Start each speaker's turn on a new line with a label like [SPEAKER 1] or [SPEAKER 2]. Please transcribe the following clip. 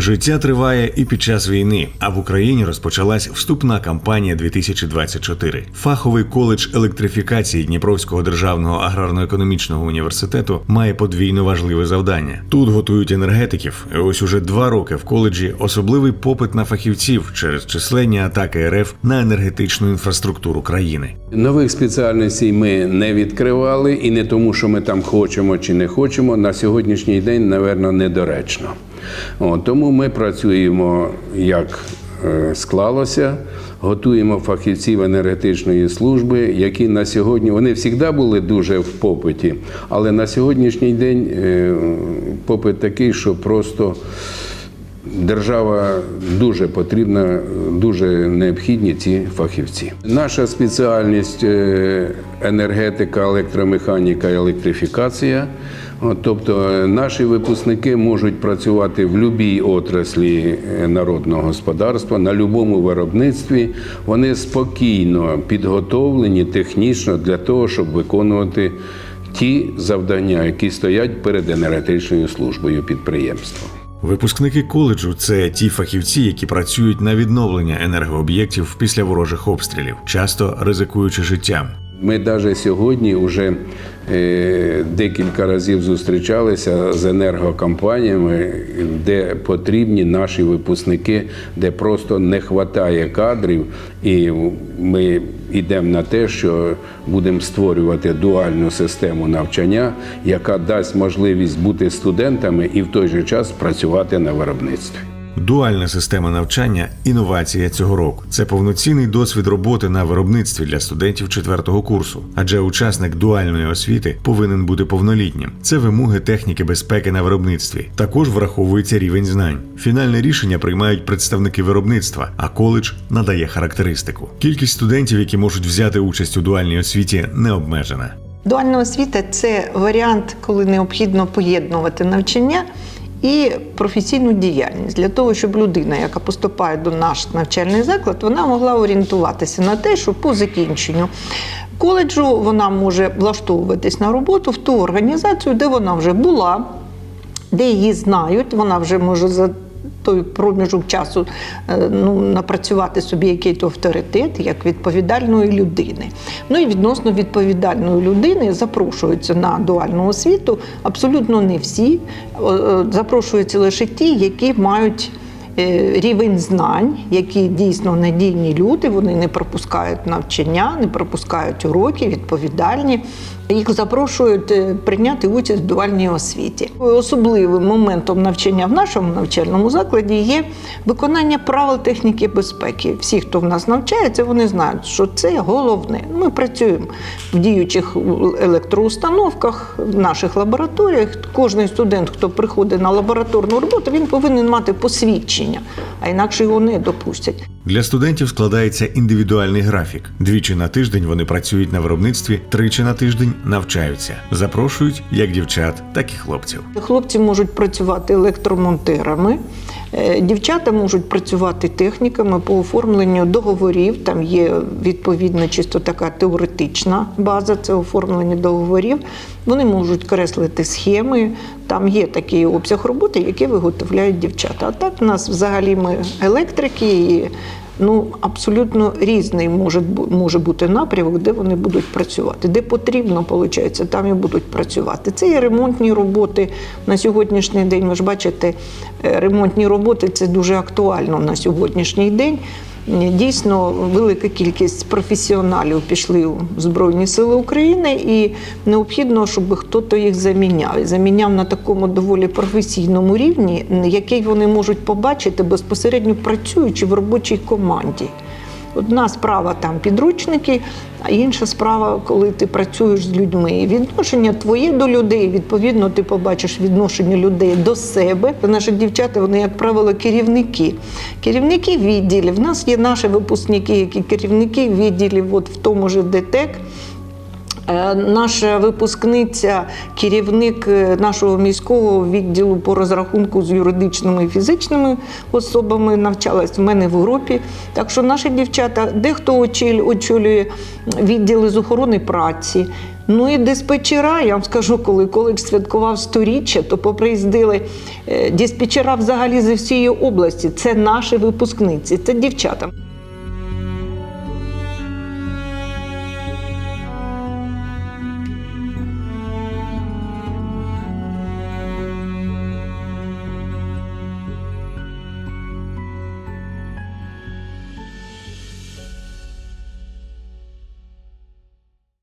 [SPEAKER 1] Життя триває і під час війни, а в Україні розпочалась вступна кампанія 2024. Фаховий коледж електрифікації Дніпровського державного аграрно-економічного університету має подвійно важливе завдання. Тут готують енергетиків. І ось уже два роки в коледжі особливий попит на фахівців через численні атаки РФ на енергетичну інфраструктуру країни.
[SPEAKER 2] Нових спеціальностей ми не відкривали, і не тому, що ми там хочемо чи не хочемо. На сьогоднішній день, напевно, недоречно. О, тому ми працюємо як е, склалося, готуємо фахівців енергетичної служби, які на сьогодні вони завжди були дуже в попиті, але на сьогоднішній день е, попит такий, що просто. Держава дуже потрібна, дуже необхідні ці фахівці. Наша спеціальність е, енергетика, електромеханіка, електрифікація. Тобто е, наші випускники можуть працювати в будь-якій отраслі е, народного господарства, на будь-якому виробництві. Вони спокійно підготовлені технічно для того, щоб виконувати ті завдання, які стоять перед енергетичною службою підприємства.
[SPEAKER 1] Випускники коледжу це ті фахівці, які працюють на відновлення енергооб'єктів після ворожих обстрілів, часто ризикуючи життям.
[SPEAKER 2] Ми навіть сьогодні вже е, декілька разів зустрічалися з енергокомпаніями, де потрібні наші випускники, де просто не вистачає кадрів, і ми йдемо на те, що будемо створювати дуальну систему навчання, яка дасть можливість бути студентами і в той же час працювати на виробництві.
[SPEAKER 1] Дуальна система навчання інновація цього року. Це повноцінний досвід роботи на виробництві для студентів четвертого курсу, адже учасник дуальної освіти повинен бути повнолітнім. Це вимоги техніки безпеки на виробництві. Також враховується рівень знань. Фінальне рішення приймають представники виробництва, а коледж надає характеристику. Кількість студентів, які можуть взяти участь у дуальній освіті, не обмежена.
[SPEAKER 3] Дуальна освіта це варіант, коли необхідно поєднувати навчання і професійну діяльність. Для того, щоб людина, яка поступає до наш навчальний заклад, вона могла орієнтуватися на те, що по закінченню коледжу вона може влаштовуватись на роботу в ту організацію, де вона вже була, де її знають, вона вже може за той проміжок часу е, ну, напрацювати собі якийсь авторитет як відповідальної людини. Ну і відносно відповідальної людини запрошуються на дуальну освіту абсолютно не всі. Е, Запрошуються лише ті, які мають. Е, Рівень знань, які дійсно надійні люди, вони не пропускають навчання, не пропускають уроки, відповідальні. Їх запрошують е, прийняти участь в дуальній освіті. Особливим моментом навчання в нашому навчальному закладі є виконання правил техніки безпеки. Всі, хто в нас навчається, вони знають, що це головне. Ми працюємо в діючих електроустановках, в наших лабораторіях. Кожний студент, хто приходить на лабораторну роботу, він повинен мати посвідчення, а інакше його не допустять.
[SPEAKER 1] Для студентів складається індивідуальний графік. Двічі на тиждень вони працюють на виробництві, тричі на тиждень навчаються. Запрошують як дівчат, так і хлопців.
[SPEAKER 3] Хлопці можуть працювати електромонтерами, дівчата можуть працювати техніками по оформленню договорів. Там є відповідна чисто така теоретична база, це оформлення договорів. Вони можуть креслити схеми. Там є такий обсяг роботи, який виготовляють дівчата. А так в нас взагалі ми електрики і ну абсолютно різний може, може бути напрямок, де вони будуть працювати, де потрібно, виходить, там і будуть працювати. Це і ремонтні роботи на сьогоднішній день. Ви ж бачите, е, ремонтні роботи це дуже актуально на сьогоднішній день. Дійсно, велика кількість професіоналів пішли у Збройні Сили України, і необхідно, щоб хтось їх заміняв. Заміняв на такому доволі професійному рівні, який вони можуть побачити безпосередньо працюючи в робочій команді. Одна справа там підручники, а інша справа, коли ти працюєш з людьми. Відношення твоє до людей, відповідно, ти побачиш відношення людей до себе. Наші дівчата, вони, як правило, керівники. Керівники відділів. В нас є наші випускники, які керівники відділів, от в тому ж ДТЕК. Е, Наша випускниця, керівник е, нашого міського відділу по розрахунку з юридичними і фізичними особами навчалась в мене в групі. Так що наші дівчата, дехто очолює- відділи з охорони праці. Ну і диспетчера, я вам скажу, коли коледж святкував сторіччя, то поприїздили е, диспетчера взагалі зі всієї області. Це наші випускниці, це дівчата.